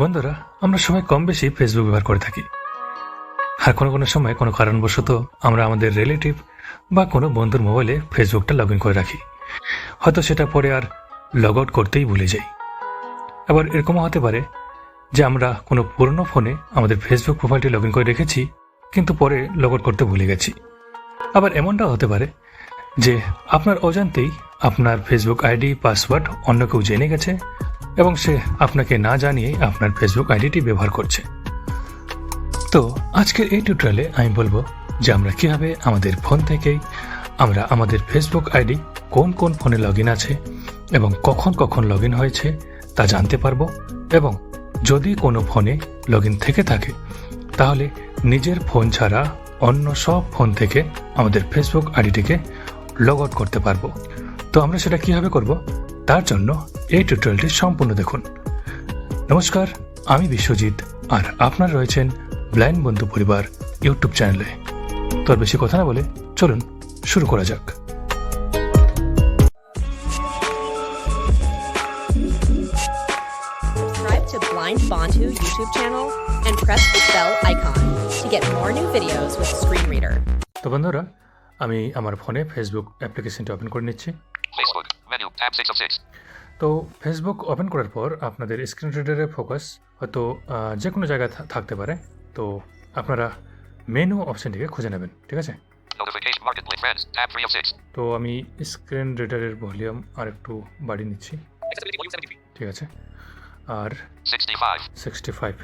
বন্ধুরা, আমরা সবাই কম বেশি ফেসবুক ব্যবহার করে থাকি। আর কোনো কোনো সময় কোনো কারণবশত আমরা আমাদের রিলেটিভ বা কোনো বন্ধুর মোবাইলে ফেসবুকটা লগ ইন করে রাখি। হয়তো সেটা পরে আর লগ আউট করতেই ভুলে যাই। আবার এরকমও হতে পারে যে আমরা কোনো পুরনো ফোনে আমাদের ফেসবুক প্রোফাইলটি লগ ইন করে রেখেছি, কিন্তু পরে লগ আউট করতে ভুলে গেছি। আবার এমনটাও হতে পারে যে আপনার অজান্তেই আপনার ফেসবুক আইডি পাসওয়ার্ড অন্য কেউ জেনে গেছে এবং সে আপনাকে না জানিয়ে আপনার ফেসবুক আইডিটি ব্যবহার করছে। তো, আজকের এই টিউটোরিয়ালে আমি বলব যে আমরা কীভাবে আমাদের ফোন থেকেই আমরা আমাদের ফেসবুক আইডি কোন কোন ফোনে লগ আছে এবং কখন কখন লগ হয়েছে তা জানতে পারব এবং যদি কোনো ফোনে লগ থেকে থাকে, তাহলে নিজের ফোন ছাড়া অন্য সব ফোন থেকে আমাদের ফেসবুক আইডিটিকে লগ আউট করতে পারব। তো আমরা সেটা কীভাবে করব? তার জন্য এই টিউটোরিয়ালটি সম্পূর্ণ দেখুন। নমস্কার আমি বিশ্বজিৎ আর আপনারা রয়েছেন ব্লাইন্ড বন্ধু পরিবার ইউটিউব চ্যানেলে। তো আর বেশি কথা না বলে চলুন শুরু করা যাক। Blind Bantu YouTube channel and press the bell icon to get more new videos with Screen Reader. তো বন্ধুরা আমি আমার ফোনে ফেসবুক অ্যাপ্লিকেশনটি ওপেন করে নিচ্ছি। তো ফেসবুক ওপেন করার পর আপনাদের স্ক্রিন রিডারের ফোকাস হয়তো যে কোনো জায়গায় থাকতে পারে। তো আপনারা মেনু অপশনটিকে খুঁজে নেবেন ঠিক আছে? তো আমি স্ক্রিন রিডারের ভলিউম আর একটু বাড়িয়ে নিচ্ছি। ঠিক আছে? আর সিক্সটি ফাইভ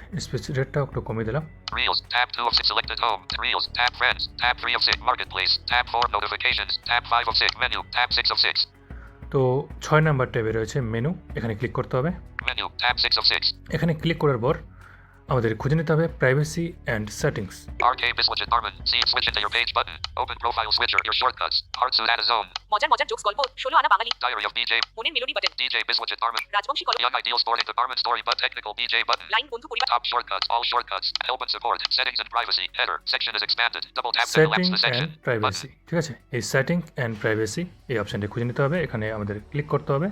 রেটটাও একটু কমিয়ে দিলাম। Reels, tab 2 of 6, selected home, Reels, tab friends, tab 3 of 6, marketplace, tab 4, notifications, তো ছয় নাম্বার ট্যাবে রয়েছে মেনু এখানে ক্লিক করতে হবে Menu. Tab 6 of 6. এখানে ক্লিক করার পর আমাদের খুঁজে নিতে হবে প্রাইভেসি অ্যান্ড সেটিংস. মজার মজার জোকস গল্প ষোলো আনা বাঙালি Diary of DJ. মনের melody button DJ Biswitch Armin. Rajbanshi কলম Young ideal story into story but technical DJ button. Line বন্ধু পরিবার Top shortcuts. All shortcuts. Help and support. Settings and privacy. Header. Section is expanded. Double tap to collapse the section. Privacy ঠিক আছে এই setting and privacy এই অপশানটি খুঁজে নিতে হবে এখানে আমাদের ক্লিক করতে হবে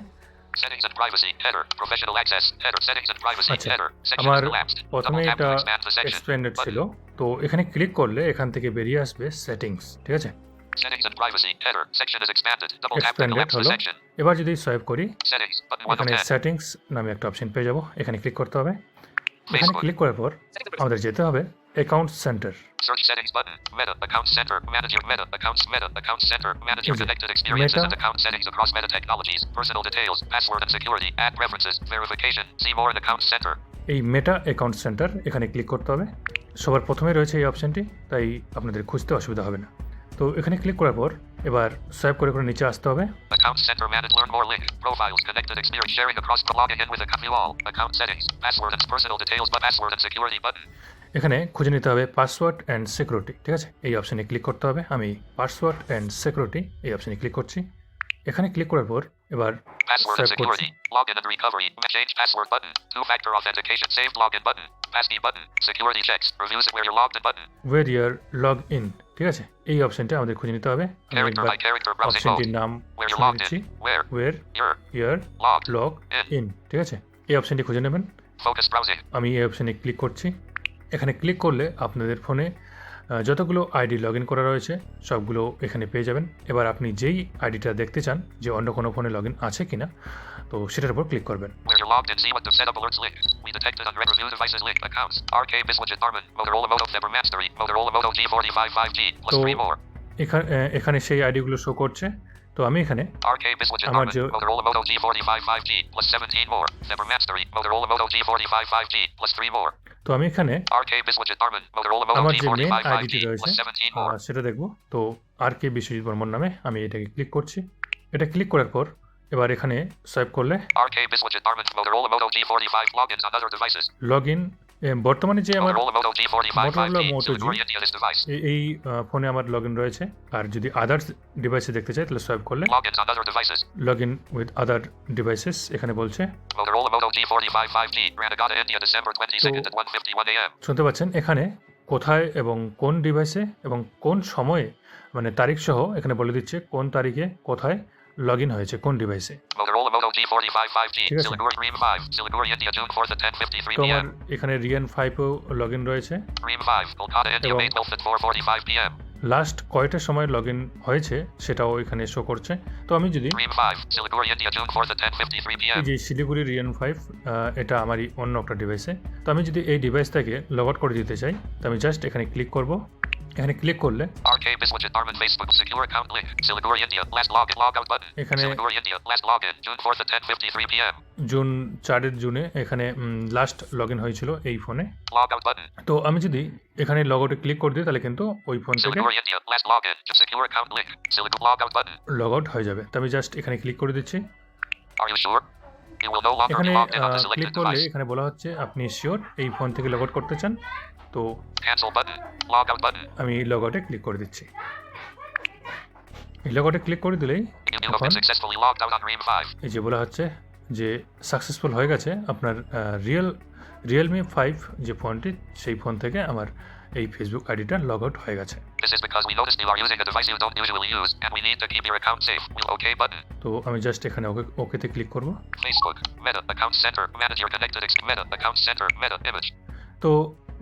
Settings and privacy. Header. Professional access. Header. Settings and privacy. আচ্ছা Header. Section আমার collapsed. প্রথমে এটা. এক্সপ্লেন্ডেড. ছিল তো এখানে ক্লিক করলে এখান থেকে বেরিয়ে আসবে সেটিংস ঠিক আছে Settings and privacy. Header. Section is expanded. Double tap to collapse the section. এবার যদি সোয়াইপ করি Settings. Button 1 of এখানে 10. সেটিংস নামে একটা অপশন পেয়ে যাব এখানে ক্লিক করতে হবে এখানে. ক্লিক করার পর আমাদের যেতে হবে account centre Search settings button. Meta. Account center. Manage your meta. Accounts meta. Account center. Manage your connected experiences Meta? and account settings across meta technologies. Personal details. Password and security. Add preferences. Verification. See more in account center. এই Meta account centre এখানে click করতে হবে সবার প্রথমে রয়েছে এই অপশনটি তাই আপনাদের খুঁজতে অসুবিধা হবে না তো এখানে ক্লিক করার পর এবার সোয়াইপ করে করে নিচে আসতে হবে Account center manage learn more link. Profiles connected experience sharing across the login in with a view all. Account settings. Password and personal details password and security button. এখানে খুঁজে নিতে হবে পাসওয়ার্ড অ্যান্ড সিকিউরিটি ঠিক আছে? এই অপশানে click করতে হবে। আমি পাসওয়ার্ড অ্যান্ড সিকিউরিটি এই অপশানে ক্লিক করছি। এখানে ক্লিক করার পর এবার ঠিক আছে? এই অপশনটা আমাদের খুঁজে নিতে হবে। নাম লগ ইন ঠিক আছে? এই অপশনটি খুঁজে নেবেন। আমি এই অপশনে ক্লিক করছি। এখানে ক্লিক করলে আপনাদের ফোনে যতগুলো আইডি লগ ইন করা রয়েছে সবগুলো এখানে পেয়ে যাবেন। এবার আপনি যেই আইডিটা দেখতে চান যে অন্য কোনো ফোনে লগ ইন আছে কি না তো সেটার উপর ক্লিক করবেন। এখানে সেই আইডিগুলো শো করছে তো আমি এখানে আমার যে মোটোরোলা মোটো G45 5G 17 more. সেভার মাস্টারি মোটোরোলা মোটো G45 5G 3 more. তো আমি এখানে আমার যে মেন আইডিটি রয়েছে সেটা দেখব। তো আর কে বিশ্বজিৎ বর্মন নামে আমি এটাকে ক্লিক করছি। এটা ক্লিক করার পর এবার এখানে সোয়াইপ করলে লগ ইন বর্তমানে যে আমার Motorola Moto G45 Motorola 5G. Moto G. Silicon India this device. এই- ফোনে আমার লগ ইন রয়েছে আর যদি আদার্স ডিভাইসে দেখতে চাই তাহলে সোয়াইপ করলে. Log in with other devices এখানে বলছে Motorola Moto G45 5G. Granagata, India, December 22nd at 1:51 a.m. শুনতে পাচ্ছেন এখানে কোথায় এবং কোন ডিভাইসে এবং কোন সময়ে মানে তারিখ সহ এখানে বলে দিচ্ছে কোন তারিখে কোথায় লগ ইন হয়েছে কোন ডিভাইসে Motorola Moto G45 5G. ঠিক আছে। Siliguri Ream 5. Siliguri, India, June 4th at 10.53 তো আমার এখানে রিয়ান ফাইভও লগ ইন রয়েছে Ream 5. Kolkata, India, এবং- May 12th at 4.45 p.m. Last কয়টার সময় লগ ইন হয়েছে সেটাও এখানে শো করছে তো আমি যদি Ream 5. Siliguri, India, June 4th at 10.53 এই p.m. যে শিলিগুড়ি রিয়ান ফাইভ এটা আমারই অন্য একটা ডিভাইসে তো আমি যদি এই ডিভাইস থেকে লগ আউট করে দিতে চাই তো আমি জাস্ট এখানে ক্লিক করব এখানে ক্লিক করলে এখানে জুন চারের জুনে এখানে লাস্ট লগ ইন হয়েছিল এই ফোনে তো আমি যদি এখানে লগ আউটে ক্লিক করে দিই তাহলে কিন্তু ওই ফোন লগ আউট হয়ে যাবে। তো আমি জাস্ট এখানে ক্লিক করে দিচ্ছি। এখানে ক্লিক করলে এখানে বলা হচ্ছে আপনি শিওর এই ফোন থেকে লগ আউট করতে চান? তো আমি লগ ক্লিক করে দিচ্ছি। এই লগ ক্লিক করে দিলেই এই যে বলা হচ্ছে যে সাকসেসফুল হয়ে গেছে আপনার রিয়েল রিয়েলমি ফাইভ যে ফোনটি সেই ফোন থেকে আমার এই ফেসবুক আইডিটা লগ আউট হয়ে গেছে। তো আমি জাস্ট এখানে ওকে ওকেতে ক্লিক করব। তো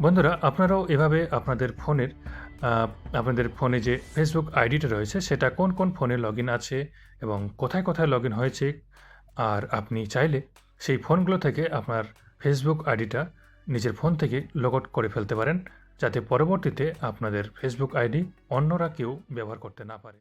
বন্ধুরা, আপনারাও এভাবে আপনাদের ফোনের আপনাদের ফোনে যে ফেসবুক আইডিটা রয়েছে, সেটা কোন কোন ফোনে লগ আছে এবং কোথায় কোথায় লগ হয়েছে, আর আপনি চাইলে সেই ফোনগুলো থেকে আপনার ফেসবুক আইডিটা নিজের ফোন থেকে লগ আউট করে ফেলতে পারেন, যাতে পরবর্তীতে আপনাদের ফেসবুক আইডি অন্যরা কেউ ব্যবহার করতে না পারে।